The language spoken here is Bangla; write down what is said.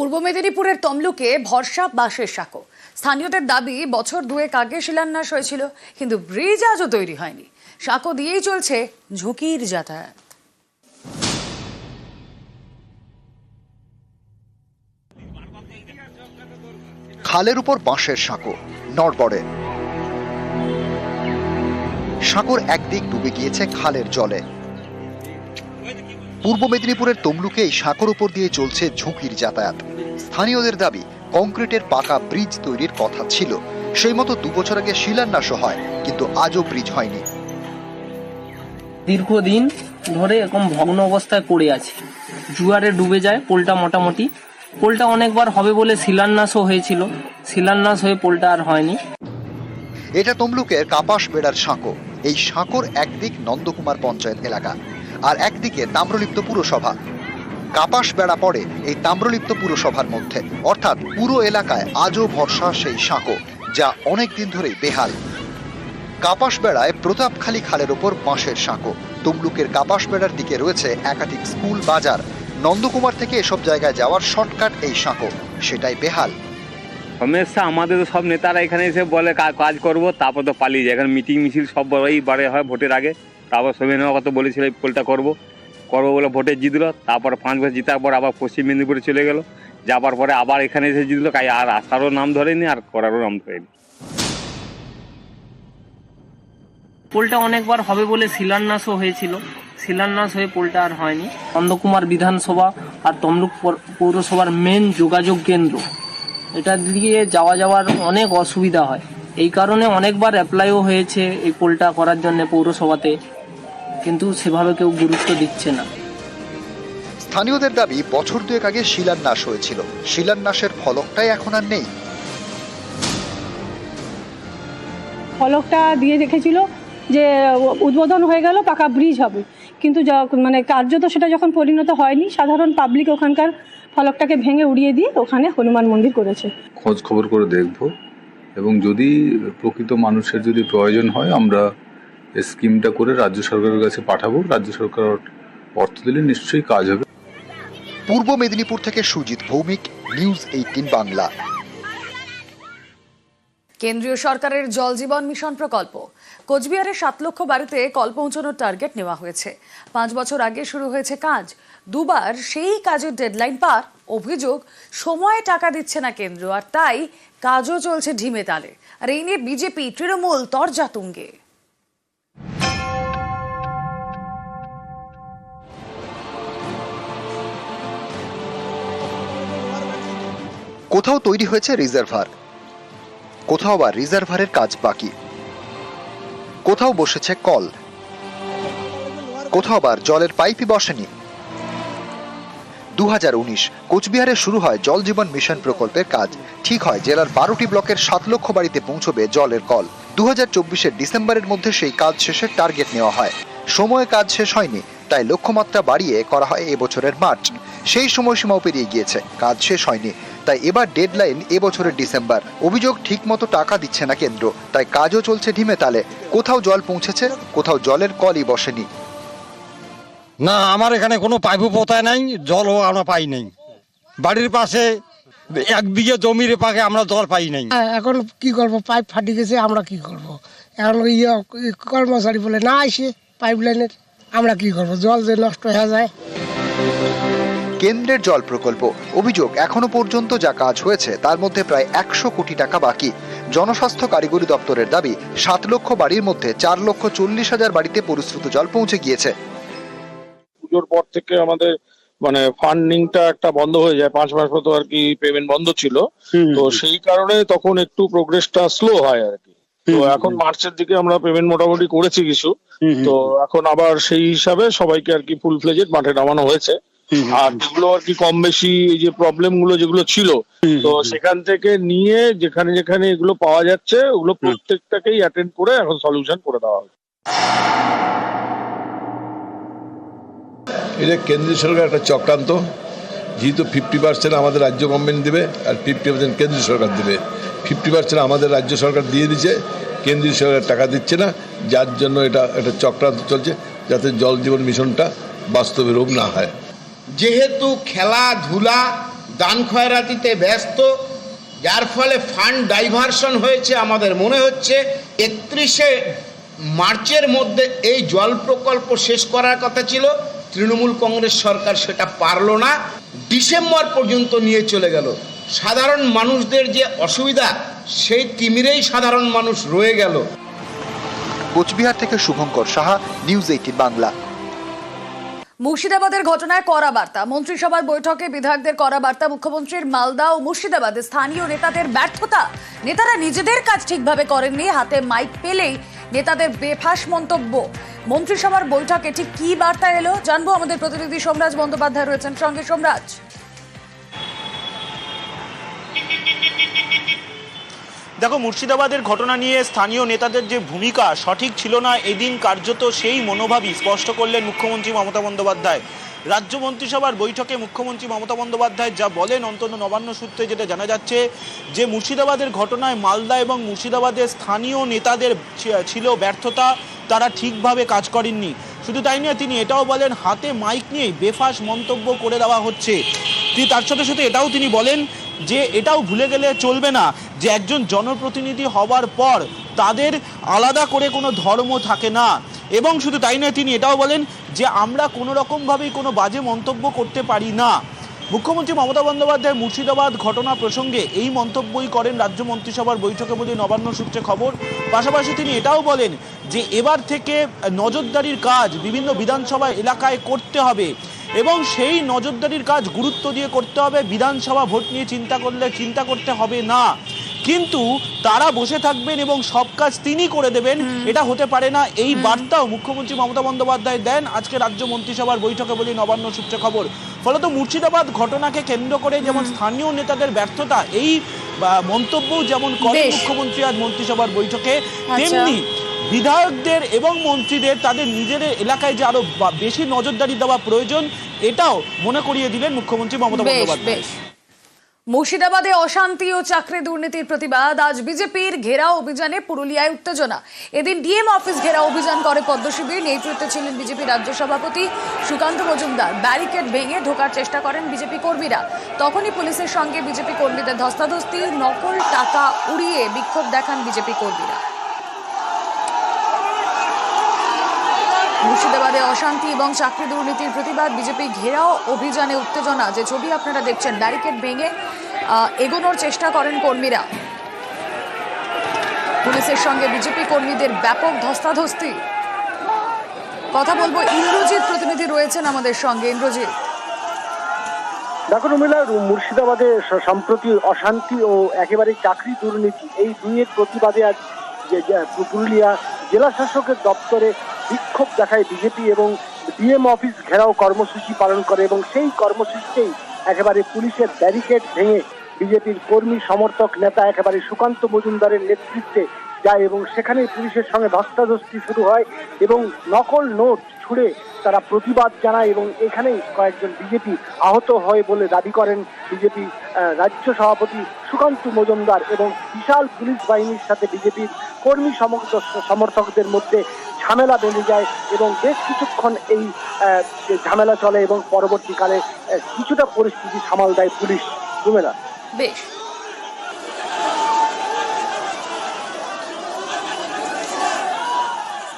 পূর্ব মেদিনীপুরের তমলুকে ভরসা বাঁশের সাঁকো। স্থানীয়দের দাবি, বছর দুয়েক আগে শিলান্যাস হয়েছিল, কিন্তু ব্রিজ আজও তৈরি হয়নি। সাঁকো দিয়েই চলছে ঝুঁকির যাতায়াত। খালের উপর বাঁশের সাঁকো, নড়বড়ে। সাঁকোর একদিক ডুবে গিয়েছে খালের জলে। পূর্ব মেদিনীপুরের তমলুকে এই সাঁকোর উপর দিয়ে চলছে ঝুঁকির যাতায়াত। স্থানীয়দের দাবি কংক্রিটের পাকা ব্রিজ তৈরির কথা ছিল। সেই মতো দু বছর আগে শিলান্যাসও হয় কিন্তু আজও ব্রিজ হয়নি। দীর্ঘদিন ধরে এরকম ভগ্ন অবস্থায় পড়ে আছে। জুয়ারে ডুবে যায় পোলটা মোটামুটি। পোলটা অনেকবার হবে বলে শিলান্যাসও হয়েছিল। শিলান্যাস হয়ে পোলটা আর হয়নি। এটা তমলুকের কাপাস বেড়ার সাঁকো। এই সাঁকোর একদিক নন্দকুমার পঞ্চায়েত এলাকা। আর একদিকে তাম্রলিপ্ত পুরসভা। কাপাস বেড়া পড়ে এই তাম্রলিপ্ত পুরসভার মধ্যে। অর্থাৎ পুরো এলাকায় আজও ভরসা সেই সাঁকো, যা অনেক দিন ধরেই বেহাল। কাপাস বেড়ায় প্রতাপখালী খালের ওপর বাঁশের সাঁকো। তমলুকের কাপাস বেড়ার দিকে রয়েছে একাধিক স্কুল, বাজার। নন্দকুমার থেকে এসব জায়গায় যাওয়ার শর্টকাট এই সাঁকো। সেটাই বেহাল। সমস্যা আমাদের সব নেতারা এখানে এসে বলে কাজ করব, তারপর তো পালিয়ে যায় এখানে মিটিং মিছিল সব বড়ই বারে হয় ভোটের আগে। তারপর সবিনয় কত বলেছিল, এই পোলটা করব। করব বলে ভোটে জিতলো। তারপর পাঁচ বছর জিতার পর আবার পশ্চিম মেদিনীপুরে চলে গেল। যাবার পরে আবার এখানে এসে জিতলো। কাই আর আসারও নাম ধরেনি, আর করারও নাম ধরেনি। পোলটা অনেকবার হবে বলে শিলান্যাসও হয়েছিল। শিলান্যাস হয়ে পোলটা আর হয়নি। নন্দকুমার বিধানসভা আর তমলুক পৌর- পৌরসভার মেন যোগাযোগ কেন্দ্র। এটা দিয়ে যাওয়া যাওয়ার অনেক অসুবিধা হয়। এই কারণে অনেকবার অ্যাপ্লাইও হয়েছে এই পোলটা করার জন্য পৌরসভাতে। কিন্তু সেভাবে কেউ গুরুত্ব দিচ্ছে না। স্থানীয়দের দাবি বছর দুয়েক আগে শিলান্যাস হয়েছিল। শিলান্যাসের ফলকটাই এখন আর নেই। ফলকটা দিয়ে রেখেছিল যে উদ্বোধন হয়ে গেল পাকা ব্রিজ হবে। কিন্তু মানে কার্যত সেটা যখন পরিণত হয়নি সাধারণ পাবলিক ওখানকার ফলকটাকে ভেঙে উড়িয়ে দিয়ে ওখানে হনুমান মন্দির করেছে। খোঁজ খবর করে দেখব। এবং যদি প্রকৃত মানুষের যদি প্রয়োজন হয় আমরা স্কিমটা করে রাজ্য সরকারের কাছে পাঠাবো। রাজ্য সরকার অর্থ দিলে নিশ্চয়ই কাজ হবে। পূর্ব মেদিনীপুর থেকে সুজিত ভৌমিক নিউজ এইটিন বাংলা। কেন্দ্রীয় সরকারের জল জীবন মিশন প্রকল্প। কোচবিহারের সাত লক্ষ বাড়িতে কল পৌঁছানোর টার্গেট নেওয়া হয়েছে। পাঁচ বছর আগে শুরু হয়েছে কাজ। দুবার সেই কাজের ডেডলাইন পার। অভিযোগ সময়ে টাকা দিচ্ছে না কেন্দ্র আর তাই কাজও চলছে ঢিমে তালে। আর এই নিয়ে বিজেপি তৃণমূল তরজা তুঙ্গে। কোথাও তৈরি হয়েছে রিজার্ভার। কোথাও বা রিজার্ভারের কাজ বাকি। কোথাও বসেছে কল। কোথাও আবার জলের পাইপই বসেনি। দু কোচবিহারে শুরু হয় জল জীবন মিশন প্রকল্পের কাজ। ঠিক হয় জেলার বারোটি ব্লকের সাত লক্ষ বাড়িতে পৌঁছবে জলের কল। দু হাজার ডিসেম্বরের মধ্যে সেই কাজ শেষের টার্গেট নেওয়া হয়। সময়ে কাজ শেষ হয়নি, তাই লক্ষ্যমাত্রা বাড়িয়ে করা হয় এবছরের মার্চ সেই সময়সীমাও পেরিয়ে গিয়েছে, কাজ শেষ হয়নি। তাই এবার ডেডলাইন এবছরের ডিসেম্বর। অভিযোগ ঠিকমতো টাকা দিচ্ছে না কেন্দ্র। তাই কাজও চলছে ঢিমে তালে। কোথাও জল পৌঁছেছে কোথাও জলের কলই বসেনি। না আমার এখানে কোনো পাইপও পোতায় নাই জলও আমরা পাই নাই। বাড়ির পাশে এক বিঘে জমির পাকে আমরা জল পাই নাই। এখন কি করব? পাইপ ফাটি গেছে আমরা কি করব? এখন ইয়ে কর্মচারী বলে না আসে পাইপ লাইনের আমরা কি করব? জল যে নষ্ট হয়ে যায় কেন্দ্রের জল প্রকল্প। অভিযোগ এখনও পর্যন্ত যা কাজ হয়েছে তার মধ্যে প্রায় একশো কোটি টাকা বাকি। জনস্বাস্থ্য কারিগরি দপ্তরের দাবি সাত লক্ষ বাড়ির মধ্যে চার লক্ষ চল্লিশ হাজার বাড়িতে পরিশ্রুত জল পৌঁছে গিয়েছে। পুজোর পর থেকে আমাদের মানে ফান্ডিংটা একটা বন্ধ হয়ে যায়। পাঁচ মাস মতো আর কি পেমেন্ট বন্ধ ছিল। তো সেই কারণে তখন একটু প্রোগ্রেসটা স্লো হয় আর কি। তো এখন মার্চের দিকে আমরা পেমেন্ট মোটামুটি করেছি কিছু। তো এখন আবার সেই হিসাবে সবাইকে আর কি ফুল ফ্লেজেড মাঠে নামানো হয়েছে। আর যেগুলো আর কি কম বেশি এই যে প্রবলেমগুলো যেগুলো ছিল তো সেখান থেকে নিয়ে যেখানে যেখানে এগুলো পাওয়া যাচ্ছে ওগুলো প্রত্যেকটাকেই অ্যাটেন্ড করে এখন সলিউশন করে দেওয়া হবে এটা কেন্দ্রীয় সরকার একটা চক্রান্ত যেহেতু ফিফটি পার্সেন্ট আমাদের রাজ্য গভর্নমেন্ট দেবে আর ফিফটি পার্সেন্ট কেন্দ্রীয় সরকার দেবে। ফিফটি পার্সেন্ট আমাদের রাজ্য সরকার দিয়ে দিচ্ছে কেন্দ্রীয় সরকার টাকা দিচ্ছে না যার জন্য এটা একটা চক্রান্ত চলছে যাতে জল জীবন মিশনটা বাস্তবে রূপ না হয়। যেহেতু খেলাধুলা দান খয়রাতিতে ব্যস্ত, যার ফলে ফান্ড ডাইভারশন হয়েছে আমাদের। মনে হচ্ছে একত্রিশে মার্চের মধ্যে এই জল প্রকল্প শেষ করার কথা ছিল, তৃণমূল কংগ্রেস সরকার সেটা পারল না, ডিসেম্বর পর্যন্ত নিয়ে চলে গেল। সাধারণ মানুষদের যে অসুবিধা, সেই তিমিরেই সাধারণ মানুষ রয়ে গেল। কোচবিহার থেকে শুভঙ্কর সাহা, নিউজ এইটিন বাংলা। মুর্শিদাবাদের ঘটনায় কড়া বার্তা। মন্ত্রিসভার বৈঠকে বিধায়কদের কড়া বার্তা মুখ্যমন্ত্রীর মালদা ও মুর্শিদাবাদে স্থানীয় নেতাদের ব্যর্থতা। নেতারা নিজেদের কাজ ঠিকভাবে করেননি, হাতে মাইক পেলেই নেতাদের বেফাস মন্তব্য। মন্ত্রিসভার বৈঠকে ঠিক কি বার্তা এলো, জানব আমাদের প্রতিনিধি সোমরাজ বন্দ্যোপাধ্যায় রয়েছেন সঙ্গে। সোমরাজ। দেখো, মুর্শিদাবাদের ঘটনা নিয়ে স্থানীয় নেতাদের যে ভূমিকা সঠিক ছিল না, এদিন কার্যত সেই মনোভাবই স্পষ্ট করলেন মুখ্যমন্ত্রী মমতা বন্দ্যোপাধ্যায়। রাজ্য মন্ত্রিসভার বৈঠকে মুখ্যমন্ত্রী মমতা বন্দ্যোপাধ্যায় যা বলেন, অন্তত নবান্ন সূত্রে যেটা জানা যাচ্ছে, যে মুর্শিদাবাদের ঘটনায় মালদা এবং মুর্শিদাবাদের স্থানীয় নেতাদের ছিল ব্যর্থতা, তারা ঠিকভাবে কাজ করেননি। শুধু তাই নয়, তিনি এটাও বলেন, হাতে মাইক নিয়েই বেফাস মন্তব্য করে দেওয়া হচ্ছে। তিনি তার সাথে সাথে এটাও তিনি বলেন, যে এটাও ভুলে গেলে চলবে না। যে একজন জনপ্রতিনিধি হওয়ার পর তাদের আলাদা করে কোনো ধর্ম থাকে না। এবং শুধু তাই নয়, তিনি এটাও বলেন যে আমরা কোনো রকমভাবেই কোনো বাজে মন্তব্য করতে পারি না। মুখ্যমন্ত্রী মমতা বন্দ্যোপাধ্যায় মুর্শিদাবাদ ঘটনা প্রসঙ্গে এই মন্তব্যই করেন রাজ্য মন্ত্রিসভার বৈঠকে বলে নবান্ন সূত্রে খবর। পাশাপাশি তিনি এটাও বলেন যে এবার থেকে নজরদারির কাজ বিভিন্ন বিধানসভা এলাকায় করতে হবে এবং সেই নজরদারির কাজ গুরুত্ব দিয়ে করতে হবে। বিধানসভা ভোট নিয়ে চিন্তা করলে চিন্তা করতে হবে না। কিন্তু তারা বসে থাকবেন এবং সব কাজ তিনি করে দেবেন। এটা হতে পারে না। এই বার্তাও মুখ্যমন্ত্রী মমতা বন্দ্যোপাধ্যায় দেন। আজকে রাজ্য মন্ত্রিসভার বৈঠকে বলে নবান্ন সূত্রে খবর। ফলত মুর্শিদাবাদ ঘটনাকে কেন্দ্র করে যেমন স্থানীয় নেতাদের ব্যর্থতা এই মন্তব্য যেমন করেন মুখ্যমন্ত্রী আজ মন্ত্রিসভার বৈঠকে আচ্ছা। তেমনি বিধায়কদের এবং মন্ত্রীদের তাদের নিজেদের এলাকায় যে আরও বেশি নজরদারি দেওয়া প্রয়োজন এটাও মনে করিয়ে দিলেন মুখ্যমন্ত্রী মমতা বন্দ্যোপাধ্যায়। মুর্শিদাবাদে অশান্তি ও চাকরি দুর্নীতির প্রতিবাদ। আজ বিজেপির ঘেরাও অভিযানে পুরুলিয়ায় উত্তেজনা। এদিন ডিএম অফিস ঘেরাও অভিযান করে পদ্মশিবির নেতৃত্বে ছিলেন বিজেপি রাজ্য সভাপতি সুকান্ত মজুমদার। ব্যারিকেড ভেঙে ঢোকার চেষ্টা করেন বিজেপি কর্মীরা। তখনই পুলিশের সঙ্গে বিজেপি কর্মীদের ধস্তাধস্তি, নকল টাকা উড়িয়ে বিক্ষোভ দেখান বিজেপি কর্মীরা। মুর্শিদাবাদে অশান্তি এবং চাকরি দুর্নীতির প্রতিবাদ। বিজেপি ঘেরাও অভিযানে উত্তেজনা। যে ছবি আপনারা দেখছেন, ব্যারিকেড ভেঙে এগোনোর চেষ্টা করেন কর্মীরা। পুলিশের সঙ্গে বিজেপি কর্মীদের ব্যাপক ধস্তাধস্তি। কথা বলব, ইন্দ্রজিৎ প্রতিনিধি রয়েছেন আমাদের সঙ্গে। ইন্দ্রজিৎ। দেখো রুমিলা মুর্শিদাবাদে সম্প্রতি অশান্তি ও একেবারে চাকরি দুর্নীতি, এই দুইয়ের প্রতিবাদে আজ পুরুলিয়া জেলা শাসকের দপ্তরে বিক্ষোভ দেখায় বিজেপি এবং ডিএম অফিস ঘেরাও কর্মসূচি পালন করে এবং সেই কর্মসূচিতেই একেবারে পুলিশের ব্যারিকেড ভেঙে বিজেপির কর্মী, সমর্থক, নেতা একেবারে সুকান্ত মজুমদারের নেতৃত্বে যায় এবং সেখানেই পুলিশের সঙ্গে ধস্তাধস্তি শুরু হয় এবং নকল নোট ছুড়ে তারা প্রতিবাদ জানায় এবং এখানেই কয়েকজন বিজেপি আহত হয় বলে দাবি করেন বিজেপি রাজ্য সভাপতি সুকান্ত মজুমদার এবং বিশাল পুলিশ বাহিনীর সাথে বিজেপির কর্মী সমর্থক সমর্থকদের মধ্যে ঝামেলা বেঁধে যায় এবং বেশ কিছুক্ষণ এই ঝামেলা চলে এবং পরবর্তীকালে কিছুটা পরিস্থিতি সামাল দেয় পুলিশ। রুমেলা বেশ